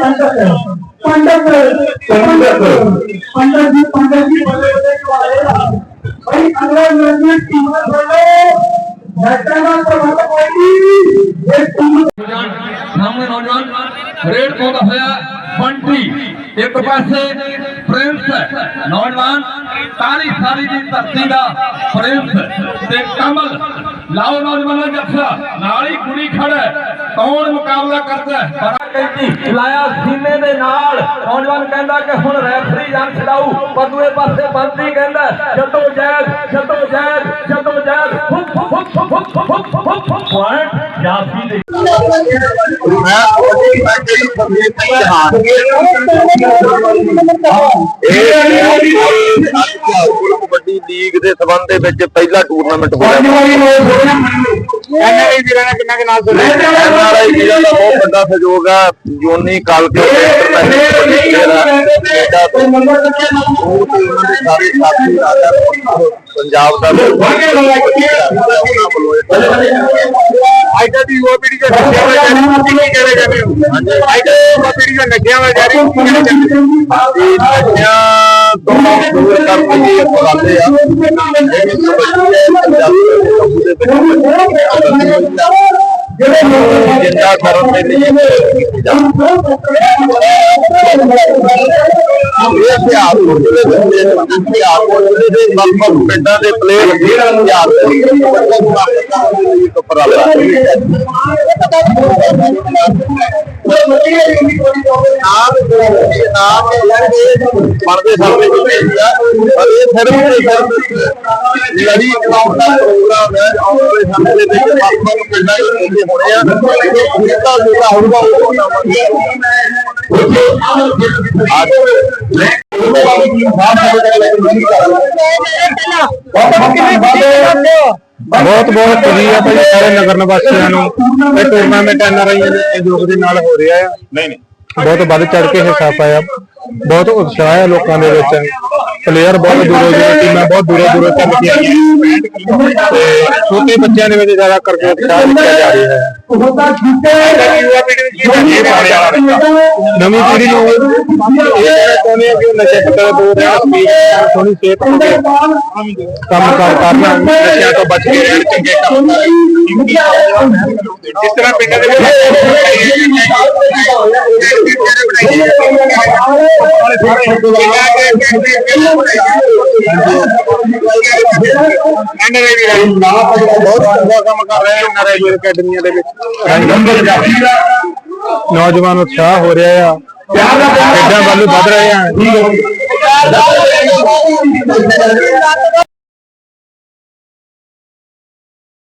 पंडित पंडित पंडित जी पंडित जी बड़े बड़े वाले भाई अगला लड़की टीमर बोलो घटना का मतलब कोई ये टीम ਸਾਹਮਣੇ ਨੌਜਵਾਨ ਰੇਡ ਪਾਉਂਦਾ ਹੋਇਆ ਬੰਟੀ ਇੱਕ ਪਾਸੇ ਪ੍ਰਿੰਸ ਨੌਜਵਾਨ ਤਾਰੀ ਸਾਰੀ ਦੀ ਧਰਤੀ ਦਾ ਪ੍ਰਿੰਸ ਤੇ ਕਮਲ ਲਾਓ ਨੌਜਵਾਨਾਂ ਜੱਫਾ ਨਾਲ ਹੀ ਕੁੜੀ ਖੜਾ ਹੈ। ਕੌਣ ਮੁਕਾਬਲਾ ਕਰਦਾ ਹੈ? ਪਰ ਕਹਿੰਦੀ ਲਾਇਆ ਸੀਨੇ ਦੇ ਨਾਲ। ਨੌਜਵਾਨ ਕਹਿੰਦਾ ਕਿ ਹੁਣ ਰੈਫਰੀ ਜਾਨ ਛਡਾਊ ਪਰ ਦੂਏ ਪਾਸੇ ਬੰਦੀ ਕਹਿੰਦਾ ਜਦੋਂ ਜੈਦ ਜਦੋਂ ਜੈਦ ਜਦੋਂ ਜੈਦ ਪੁਆਇੰਟ ਜਾਫੀ ਦੇ ਮੈਂ ਉਹਦੀ ਨਹੀਂ ਹਾਂ ਇਹ ਕਬੱਡੀ ਲੀਗ ਦੇ ਸਬੰਧ ਦੇ ਵਿੱਚ ਪਹਿਲਾ ਟੂਰਨਾਮੈਂਟ ਹੋਇਆ। ਐਨਆਰਆਈ ਵੀਰਾਂ ਨੇ ਕਿੰਨਾ ਕਿ ਨਾਲ ਐਨਆਰਆਈ ਵੀਰਾਂ ਦਾ ਬਹੁਤ ਵੱਡਾ ਸਹਿਯੋਗ ਆ ਜੋਨੀ ਕਾਲਕੇ ਇੰਟਰਨੈਸ਼ਨਲ ਤੋਂ ਉਹ ਤੇ ਉਹਨਾਂ ਦੇ ਸਾਰੇ ਸਾਥੀ ਰਾਜਾ ਪੰਜਾਬ ਦਾ ਆਈਟਾ ਦੀ ਉਹ ਪੀੜੀ ਜੋ ਨਸ਼ਿਆਂ ਵਿੱਚ ਜਾਰੀ ਕੀ ਕੀ ਕਹਿਣਾ ਚਾਹੁੰਦੇ ਹੋ ਆਈਟਾ ਦੀ ਉਹ ਪੀੜੀ ਜੋ ਨਸ਼ਿਆਂ ਵਿੱਚ ਜਾਰੀ ਕੀ ਕਹਿਣਾ ਚਾਹੁੰਦੇ ਹੋ ਤੋਂ ਦੂਰ ਕਰਨ ਦੀ ਉਪਰਾਲੇ ਆ ਪੰਜਾਬੀ ਦੇ ਵਿੱਚ ਜਿੰਦਾ ਕਰਨ ਦੇ ਲਈ ਪਿੰਡਾਂ ਦੇ ਪਲੇਅਰ ਜਿਹੜਾ ਇਤਿਹਾਸ ਦੇ ਇੱਕ ਉਪਰਾਲਾ ਨਾਮ ਇਹ ਨਾਮ ਪੜਦੇ ਸਾਹਮਣੇ ਵੀ ਆ ਪਰ ਇਹ ਸਿਰਫ ਤੇ ਸਿਰਫ ਲੜੀ ਚਲਾਉਣ ਦਾ ਪ੍ਰੋਗਰਾਮ ਹੈ ਆਉਣ ਵਾਲੇ ਸਮੇਂ ਦੇ ਵਿੱਚ ਆਪਾਂ ਨੂੰ ਪਿੰਡਾਂ ਦੇ ਮੌਕੇ ਹੋਣੇ ਆ ਇਹ ਜਿੱਤਾ ਜਿਹੜਾ ਹੋਊਗਾ ਉਹ ਬਹੁਤ ਬਹੁਤ ਖੁਸ਼ੀ ਹੈ ਭਾਈ ਸਾਰੇ ਨਗਰ ਨਿਵਾਸੀਆਂ ਨੂੰ। ਇਹ ਟੂਰਨਾਮੈਂਟ ਐਨਆਰਆਈ ਦੇ ਸਹਿਯੋਗ ਦੇ ਨਾਲ ਹੋ ਰਿਹਾ ਹੈ। ਨਹੀਂ ਨਹੀਂ। ਬਹੁਤ ਵੱਧ ਚੜ ਕੇ ਹਿੱਸਾ ਪਾਇਆ। ਬਹੁਤ ਉਤਸ਼ਾਹ ਹੈ ਲੋਕਾਂ ਦੇ ਵਿੱਚ। ਪਲੇਅਰ ਬਹੁਤ ਦੂਰੋਂ ਦੂਰੋਂ ਟੀਮਾਂ ਬਹੁਤ ਦੂਰੋਂ ਦੂਰੋਂ ਚੱਲ ਕੇ ਆਈਆਂ ਤੇ ਛੋਟੇ ਬੱਚਿਆਂ ਦੇ ਵਿੱਚ ਜ਼ਿਆਦਾ ਕਰਕੇ ਉਤਸ਼ਾਹ ਦਿੱਤਾ ਜਾ ਰਿਹਾ ਹੈ ਨਵੀਂ ਪੀੜ੍ਹੀ ਨੂੰ ਇਹ ਕਹਿਣਾ ਚਾਹੁੰਦੇ ਆ ਕਿ ਉਹ ਨਸ਼ੇ ਪੱਤੇ ਤੋਂ ਦੂਰ ਰਹਿਣ ਆਪਣੀ ਸੋਹਣੀ ਸਿਹਤ ਹੋ ਕੇ ਕੰਮ ਕਾਰ ਕਰਨ ਨਸ਼ਿਆਂ ਤੋਂ ਬਚ ਕੇ ਰਹਿਣ ਚੰਗੇ ਕੰਮ ਕਰਨ ਜਿਸ ਤਰ੍ਹਾਂ ਪਿੰਡਾਂ ਦੇ ਵਿੱਚ ਐਨਆਰਆਈ ਵੀਰਾਂ ਬਹੁਤ ਚੰਗਾ ਕੰਮ ਕਰ ਰਹੇ ਨੇ ਅਕੈਡਮੀਆਂ ਦੇ ਵਿੱਚ ਨੌਜਵਾਨ ਉਤਸ਼ਾਹ ਹੋ ਰਿਹਾ ਆ। ਖੇਡਾਂ ਵੱਲ ਵੱਧ ਰਹੇ ਆ।